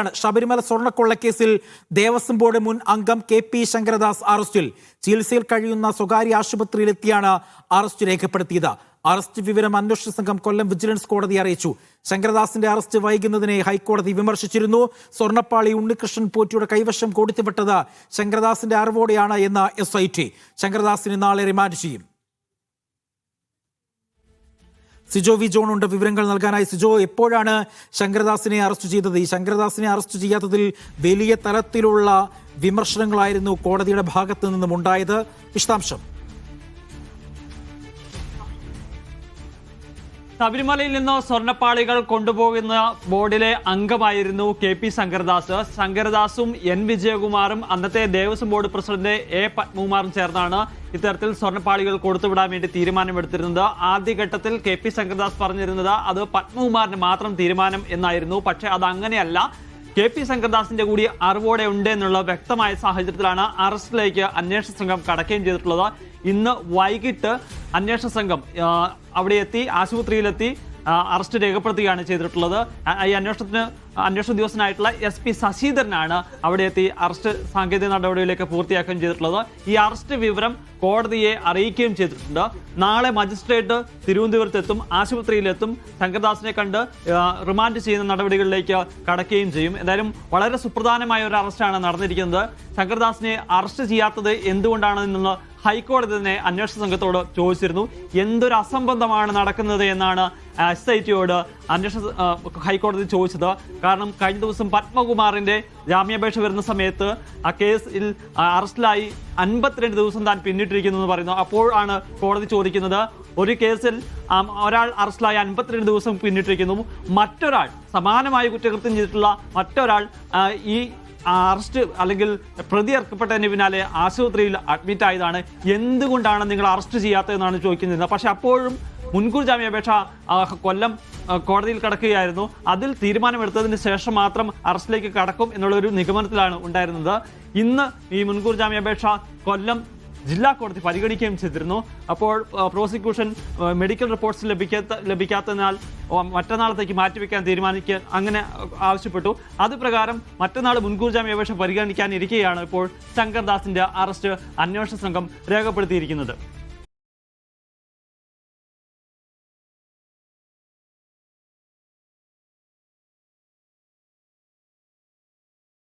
ആണ്. ശബരിമല സ്വർണക്കൊള്ളക്കേസിൽ ദേവസ്വം ബോർഡ് മുൻ അംഗം കെ പി ശങ്കരദാസ് അറസ്റ്റിൽ ചികിത്സയിൽ കഴിയുന്ന സ്വകാര്യ ആശുപത്രിയിലെത്തിയാണ് അറസ്റ്റ് രേഖപ്പെടുത്തിയത്. അറസ്റ്റ് വിവരം അന്വേഷണ സംഘം കൊല്ലം വിജിലൻസ് കോടതി അറിയിച്ചു. ശങ്കരദാസിന്റെ അറസ്റ്റ് വൈകുന്നതിനെ ഹൈക്കോടതി വിമർശിച്ചിരുന്നു. സ്വർണപ്പാളി ഉണ്ണികൃഷ്ണൻ പോറ്റിയുടെ കൈവശം കൊടുത്തുവിട്ടത് ശങ്കരദാസിന്റെ അറിവോടെയാണ് എന്ന് എസ് ഐ ടി ശങ്കരദാസിന് നാളെ റിമാൻഡ് ചെയ്യും. സിജോ വി ജോൺ ഉണ്ട് വിവരങ്ങൾ നൽകാനായി. സിജോ എപ്പോഴാണ് ശങ്കരദാസിനെ അറസ്റ്റ് ചെയ്തത്? ഈ ശങ്കരദാസിനെ അറസ്റ്റ് ചെയ്യാത്തതിൽ വലിയ തരത്തിലുള്ള വിമർശനങ്ങളായിരുന്നു കോടതിയുടെ ഭാഗത്ത് നിന്നും ഉണ്ടായത് വിശദാംശം. ശബരിമലയിൽ നിന്ന് സ്വർണപ്പാളികൾ കൊണ്ടുപോകുന്ന ബോർഡിലെ അംഗമായിരുന്നു കെ പി ശങ്കർദാസ് ശങ്കർദാസും എൻ വിജയകുമാറും അന്നത്തെ ദേവസ്വം ബോർഡ് പ്രസിഡന്റ് എ പത്മകുമാറും ചേർന്നാണ് ഇത്തരത്തിൽ സ്വർണപ്പാളികൾ കൊടുത്തുവിടാൻ വേണ്ടി തീരുമാനമെടുത്തിരുന്നത്. ആദ്യഘട്ടത്തിൽ കെ പി ശങ്കർദാസ് പറഞ്ഞിരുന്നത് അത് പത്മകുമാറിന് മാത്രം തീരുമാനം എന്നായിരുന്നു. പക്ഷേ അത് അങ്ങനെയല്ല കെ പി ശങ്കർദാസിന്റെ കൂടി അറിവോടെ ഉണ്ട് എന്നുള്ള വ്യക്തമായ സാഹചര്യത്തിലാണ് അറസ്റ്റിലേക്ക് അന്വേഷണ സംഘം കടക്കുകയും ചെയ്തിട്ടുള്ളത് ഇന്ന് വൈകിട്ട് അന്വേഷണ സംഘം അവിടെ എത്തി ആശുപത്രിയിലെത്തി അറസ്റ്റ് രേഖപ്പെടുത്തുകയാണ് ചെയ്തിട്ടുള്ളത്. ഈ അന്വേഷണത്തിന് അന്വേഷണ ഉദ്യോഗസ്ഥനായിട്ടുള്ള എസ് പി ശശിധരനാണ് അവിടെ എത്തി അറസ്റ്റ് സാങ്കേതിക നടപടികളിലേക്ക് പൂർത്തിയാക്കുകയും ചെയ്തിട്ടുള്ളത്. ഈ അറസ്റ്റ് വിവരം കോടതിയെ അറിയിക്കുകയും ചെയ്തിട്ടുണ്ട്. നാളെ മജിസ്ട്രേറ്റ് തിരുവനന്തപുരത്തെത്തും ആശുപത്രിയിലെത്തും ശങ്കർദാസിനെ കണ്ട് റിമാൻഡ് ചെയ്യുന്ന നടപടികളിലേക്ക് കടക്കുകയും ചെയ്യും. എന്തായാലും വളരെ സുപ്രധാനമായ ഒരു അറസ്റ്റാണ് നടന്നിരിക്കുന്നത്. ശങ്കർദാസിനെ അറസ്റ്റ് ചെയ്യാത്തത് എന്തുകൊണ്ടാണെന്നുള്ള ഹൈക്കോടതി തന്നെ അന്വേഷണ സംഘത്തോട് ചോദിച്ചിരുന്നു. എന്തൊരു അസംബന്ധമാണ് നടക്കുന്നത് എന്നാണ് എസ് ഐ ടിയോട് അന്വേഷണ ഹൈക്കോടതി ചോദിച്ചത്. കാരണം കഴിഞ്ഞ ദിവസം പത്മകുമാറിന്റെ ജാമ്യാപേക്ഷ വരുന്ന സമയത്ത് ആ കേസിൽ അറസ്റ്റിലായി അൻപത്തിരണ്ട് ദിവസം താൻ പിന്നിട്ടിരിക്കുന്നു എന്ന് പറയുന്നു. അപ്പോഴാണ് കോടതി ചോദിക്കുന്നത് ഒരു കേസിൽ ഒരാൾ അറസ്റ്റിലായി അൻപത്തിരണ്ട് ദിവസം പിന്നിട്ടിരിക്കുന്നു. മറ്റൊരാൾ സമാനമായ കുറ്റകൃത്യം ചെയ്തിട്ടുള്ള മറ്റൊരാൾ ഈ അറസ്റ്റ് അല്ലെങ്കിൽ പ്രതി ഇറക്കപ്പെട്ടതിന് പിന്നാലെ ആശുപത്രിയിൽ അഡ്മിറ്റ് ആയതാണ് എന്തുകൊണ്ടാണ് നിങ്ങൾ അറസ്റ്റ് ചെയ്യാത്തതെന്നാണ് ചോദിക്കുന്നത്. പക്ഷേ അപ്പോഴും മുൻകൂർ ജാമ്യാപേക്ഷ കൊല്ലം കോടതിയിൽ കടക്കുകയായിരുന്നു. അതിൽ തീരുമാനമെടുത്തതിന് ശേഷം മാത്രം അറസ്റ്റിലേക്ക് കടക്കും എന്നുള്ള ഒരു നിഗമനത്തിലാണ് ഉണ്ടായിരുന്നത്. ഇന്ന് ഈ മുൻകൂർ ജാമ്യാപേക്ഷ കൊല്ലം ജില്ലാ കോടതി പരിഗണിക്കുകയും ചെയ്തിരുന്നു. അപ്പോൾ പ്രോസിക്യൂഷൻ മെഡിക്കൽ റിപ്പോർട്ട്സ് ലഭിക്കാത്ത ലഭിക്കാത്തതിനാൽ മറ്റന്നാളത്തേക്ക് മാറ്റിവെക്കാൻ തീരുമാനിക്കുക അങ്ങനെ ആവശ്യപ്പെട്ടു. അത് പ്രകാരം മറ്റന്നാൾ മുൻകൂർ ജാമ്യാപേക്ഷ പരിഗണിക്കാനിരിക്കുകയാണ് ഇപ്പോൾ ശങ്കർദാസിന്റെ അറസ്റ്റ് അന്വേഷണ സംഘം രേഖപ്പെടുത്തിയിരിക്കുന്നത്.